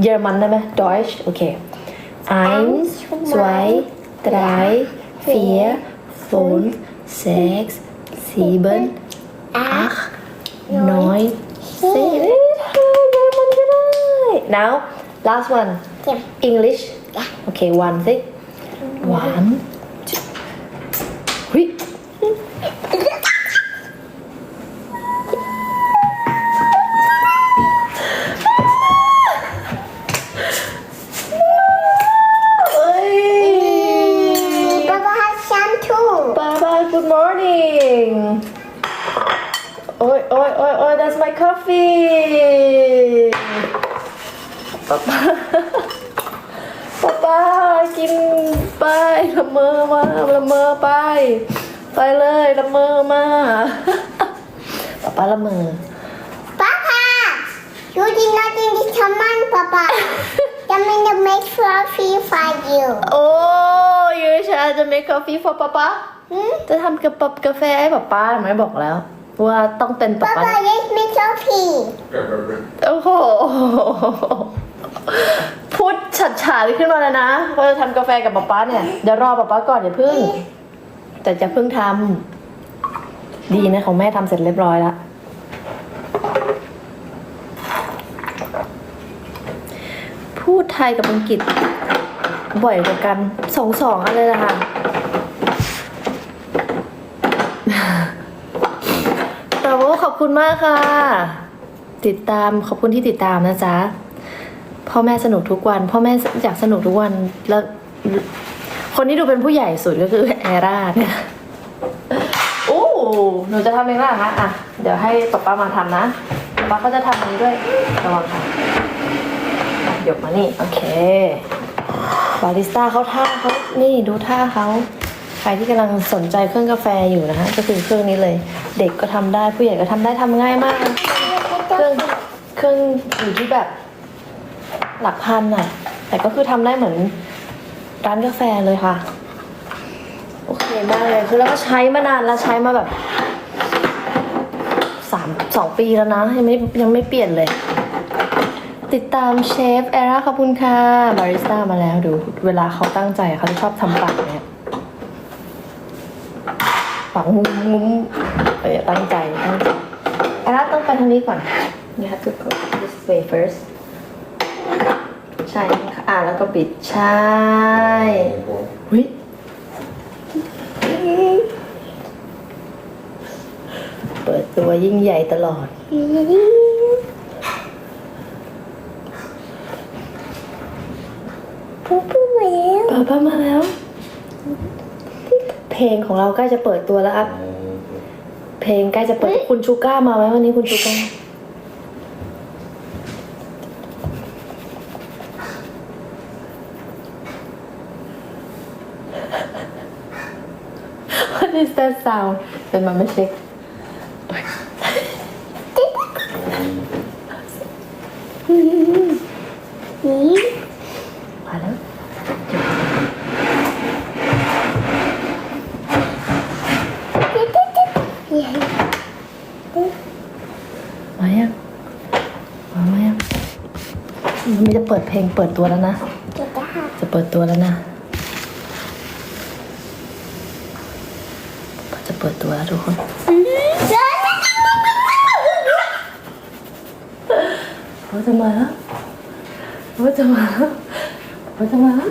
เยอรมันได้ไหม Deutsch โอเค eins zwei drei vier fünf sechs sieben acht neun zehn เอ้ยเธอเยอรมันก็ได้ now last one Yeah. English Yeah. โอเค one สิ one two เ coffee ป้าป้าป้าป้ากินไปละเมอมาละเมอไป ไปเลยละเมอมาป้าป้าละเมอ Papa, you did not in this command, Papa. I'm gonna make coffee for you. โอ้ยูชาจะ make coffee for ป้าป้า Hmm? จะทำกระป๋ากาแฟให้ป้าป้าไหมบอกแล้ว ว่าต้องเป็นป้าป้า Papa, let's make coffee. โอ้โห พูดฉัดฉาดขึ้นมาเลยนะว่าจะทำกาแฟกับป๊าป๊าเนี่ย เดี๋ยวรอป๊าป๊าก่อนอย่าเพิ่ง แต่จะเพิ่งทำดีนะของแม่ทำเสร็จเรียบร้อยแล้วพูดไทยกับอังกฤษบ่อยกว่ากันสองสองอะไรล่ะค่ะ แต่ว่าขอบ คุณมากค่ะ ติดตามขอบคุณที่ติดตามนะจ๊ะ พ่อแม่สนุกทุกวัน พ่อแม่อยากสนุกทุกวันแล้ว คนที่ดูเป็นผู้ใหญ่สุดก็คือแอร่าเนี่ยโอ้หนูจะทำเองล่ะคะอะ เดี๋ยวให้ป๊าป้ามาทำนะป๊าป้าก็จะทำนนี้ด้วยระวังค่ะหยกมานี่ โอเค บาริสต้าเขาท่าเขานี่ดูท่าเขา รที่กำลังสนใจเครื่องกาแฟอยู่นะคะก็คือเครื่องนี้เลย เด็กก็ทำได้ผู้ใหญ่ก็ทำได้ทำง่ายมาก เครื่องเครื่องอยู่ที่แบบหลักพันน่ะแต่ก็คือทำได้เหมือนร้านกาแฟเลยค่ะ โอเคมากเลยคือแล้วก็ใช้มานานแล้วใช้มาแบบสามสองปีแล้วนะ ยังไม่ยังไม่เปลี่ยนเลย ติดตามเชฟแอร่าขอบคุณค่ะบาริสต้ามาแล้วดู เวลาเขาตั้งใจเขาจะชอบทำปากเนี่ย ปากงุ้มงุ้มเออตั้งใจตั้งใจแอร่าต้องไปทางนี้ก่อน you have to go this way first ใช่ค่ะอ่าแล้วก็ปิดใช่วิเปิดตัวยิ่งใหญ่ตลอด Papa, well. ป้าป้ามาแล้ว เพลงของเราใกล้จะเปิดตัวแล้วครับเพลงใกล้จะเปิดคุณชูก้ามาไหมวันนี้คุณชูก้า What is that sound เป็นมันไม่เช็คมาแล้ว มายังมาไหมยังมันมีจะ เปิดเพลงเปิดตัวแล้วนะจะเปิดตัวแล้วนะ จะเปิดตัวแล้วทุกคน เขาจะมาแล้วเขาจะมาแล้วเขาจะมาแล้ว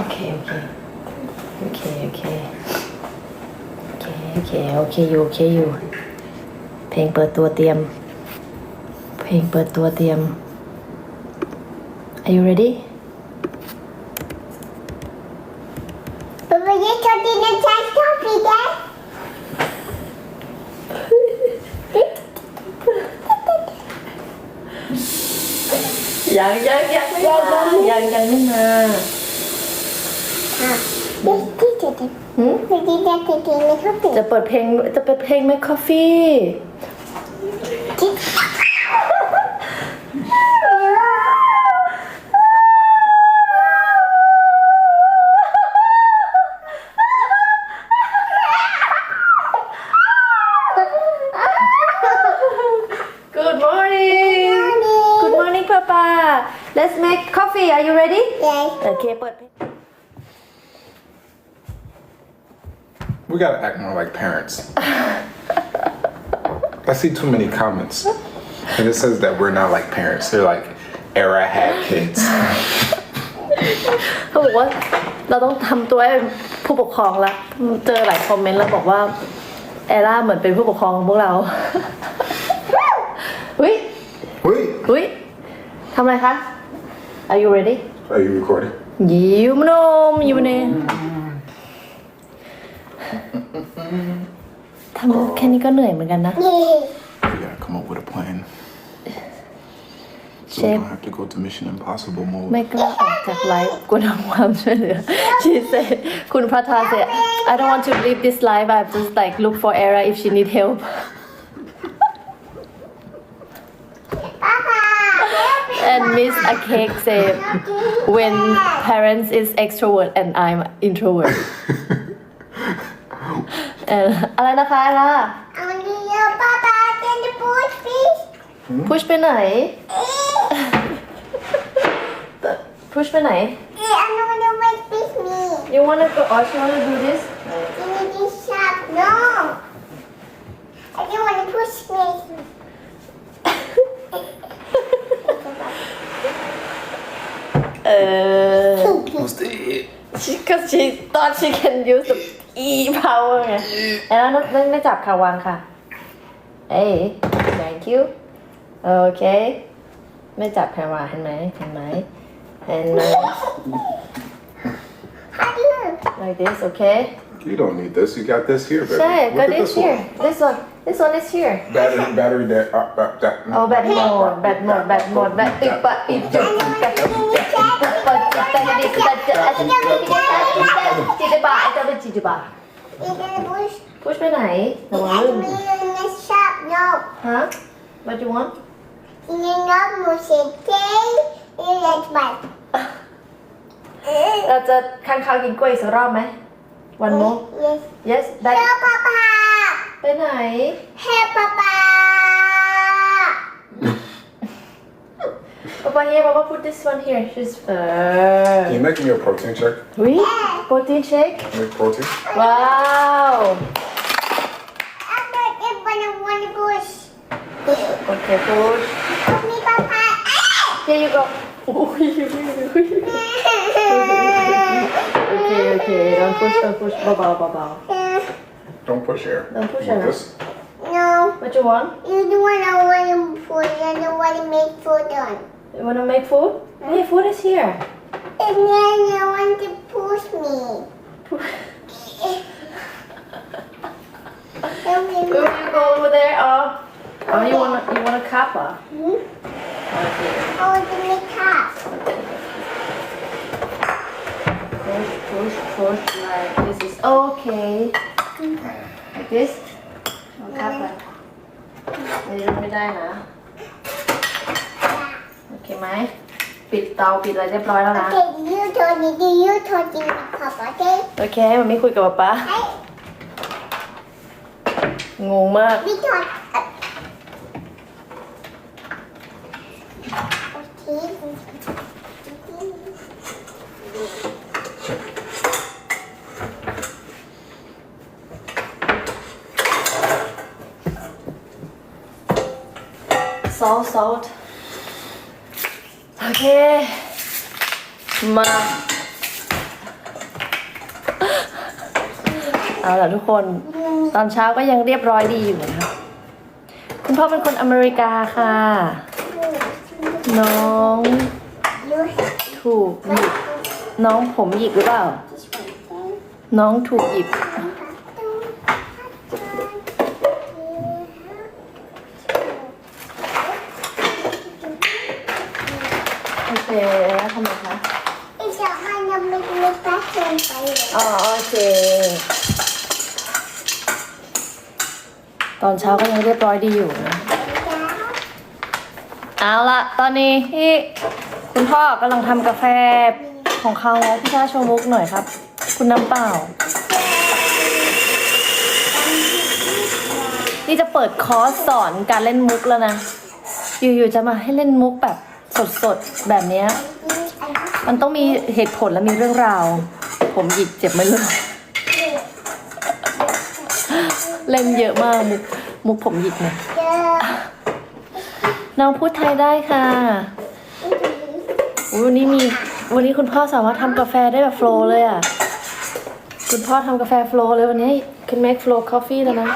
โอเค โอเค โอเค โอเค โอเค โอเค โอเคอยู่ โอเคอยู่ เพลงเปิดตัวเตรียม เพลงเปิดตัวเตรียม Are you ready Papa, you told me to take coffee, Dad. ยังยังยังไม่มายังยังไม่มาอะ ดิดิดิดิหืมดิดิดิดิดิไม่เข้าตื่นจะเปิดเพลงจะเปิดเพลงไหมคอฟฟี่ ดิ Good morning Good morning Papa Let's make coffee Are you ready เย้ โอเคเปิดเพลง We gotta act more like parents. I see too many comments. And it says that we're not like parents. They're like, era had kids. เขาบอกว่าเราต้องทำตัวให้เป็นผู้ปกครองละเจอหลายคอมเมนต์แล้วบอกว่าแอร่าเหมือนเป็นผู้ปกครองของพวกเรา อุ้ย Wait, อุ้ยทำอะไรคะ Are you ready are you recording? ยิ้มนมอยู่ใน ทำแค่นี้ก็เหนื่อยเหมือนกันนะ เย้ We gotta come up with a plan. So we Shape. don't have to go to Mission Impossible mode. ไม่กล้าออกจากไลฟ์กลัวทำความช่วยเหลือ she said คุณพัทา said I don't want to leave this life I just like look for Era if she need help ป้าป้า and Miss a cake said when parents is extrovert and I'm introvert เอ่ออะไรนะคะอะไรเอาดีเยอะป้าป้าเจนจะพูดสิ push ไปไหน เอ๊ะ push ไปไหนเอ๊ะ I don't want to make this me you wanna go or you wanna do this Give me this shot no I don't want to push me เออ What's the it? she cause she thought she can use the e power ไงแล้วน้องไม่ไม่จับค่ะวางค่ะ เอ้ย thank you โอเค ไม่จับแพรวาเห็นไหมเห็นไหมเห็นไหม How do you like this okay You don't need this. You got this here, baby. ใช่ Look ก็ at this this here one. this one this one is here Battery, battery there. Uh, uh, that. เอาแบตโหมดแบตโหมดแบตโหมดแบตอิบปะอิบจุดอิบปะอิบจุดอิบปะจิตตะดิตะจะอะจิตตะดิตะจิตตะ บะจะเป็นจิตตะบะ You gonna push? push ไปไหนระวัง I ลื่น will in the shop. No. ฮะ what you want You know, music day. You like what? เราจะค้างคาวกินกล้วยอีกสักรอบไหม one more Yes. yes that Hello, Papa. ไปไหน Hey, Papa. ป๊าป๊าเย่ป๊าป๊า put this one here just เออ Can you make me a protein check? วิโปรตีนเชค Make protein? ว้าว I'm not gonna want to push. โอเค push Help me, Papa. here you go อุ้ยโอเคโอเคลอง push ลอง push เบาๆเบา Don't push here. Don't push You want here. this? no, ๆ what you want you don't wanna want to push. You don't want to make food on. you wanna make food hey food is here And then you want to push me. Help me. Will you go over there or or you wanna you wanna cup ah Hmm? okay I want to make cup. push push push like this is okay like this เอาครับไปอันนี้ไม่ได้นะ โอเค ไหม ปิดเตาปิดอะไรเรียบร้อยแล้วนะ Okay, you told me. Do you told me, Papa? Okay. โอเคมันไม่คุยกับป๊าป๊า Hey, งงมาก we told. Uh, okay. ซอสซ อสโอเค มา เอาล่ะทุกคน ตอนเช้าก็ยังเรียบร้อยดีอยู่นะคะคุณพ่อเป็นคนอเมริกาค่ะ น้องถูกหยิบน้องผมหยิกหรือเปล่า น้องถูกหยิบ โอเคแล้วทำไมคะ It's a kind of ไม่ไม่แป๊บเกินไปเลย อ๋อโอเค ตอนเช้าก็ยังเรียบร้อยดีอยู่นะ เอาละตอนนี้ที่คุณพ่อกำลังทำกาแฟของเขาแล้วพี่ชาโชว์มุกหน่อยครับ คุณน้ำเปล่า นี่จะเปิดคอร์สสอนการเล่นมุกแล้วนะ อยู่ๆจะมาให้เล่นมุกแบบสดๆ แบบเนี้ยมันต้องมีเหตุผลและมีเรื่องราว ผมหยิกเจ็บไม่เลิกเล่นเยอะมากมุกมุกผมหยิกเนี่ยน้องพูดไทยได้ค่ะวันนี้มีวันนี้คุณพ่อสามารถทำกาแฟได้แบบโฟล์เลยอะ คุณพ่อทำกาแฟโฟล์เลยวันนี้คุณแม็กโฟล์คอฟฟี่แล้วนะ